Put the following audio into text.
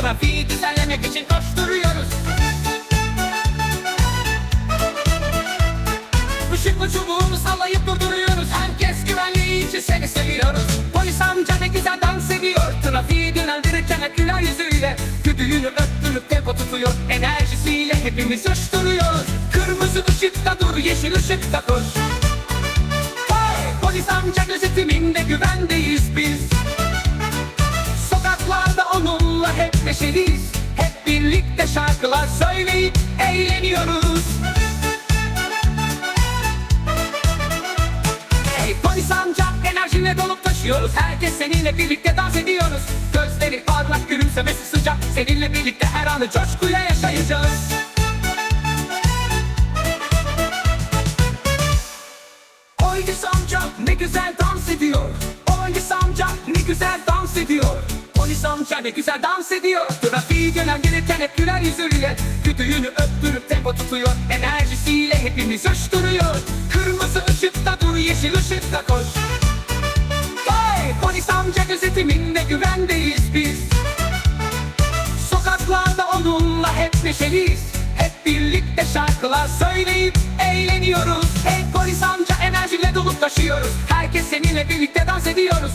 Trafiği düzenlemek için koşturuyoruz. Işıklı çubuğunu sallayıp durduruyoruz. Herkes güvenliği için seni seviyoruz. Polis amca ne güzel dans ediyor. Trafiği yönlendirirken güler yüzüyle Güdüğünü öttürüp tempo tutuyor. Enerjisiyle hepimiz coşturuyoruz. Kırmızı ışıkta dur yeşil ışıkta koş neşeliyiz Hep birlikte şarkılar söyleyip eğleniyoruz. Hey polis amca enerjinle dolup taşıyoruz. Herkes seninle birlikte dans ediyoruz. Gözleri parlak gülümsemesi sıcak. Seninle birlikte her anı coşkuyla yaşayacağız. Polis amca ne güzel dans ediyor. Polis amca ne güzel Amca ne güzel dans ediyor. Trafiği yönlendirirken hep güler yüzüyle. Düdüğünü öptürüp tempo tutuyor. Enerjisiyle hepimiz coşturuyor. Kırmızı ışıkta dur yeşil ışıkta koş. Hey! Polis amca gözetiminde güvendeyiz biz. Sokaklarda onunla hep neşeliyiz. Hep birlikte şarkılar söyleyip eğleniyoruz. Hey polis amca enerjiyle dolup taşıyoruz. Herkes seninle birlikte dans ediyoruz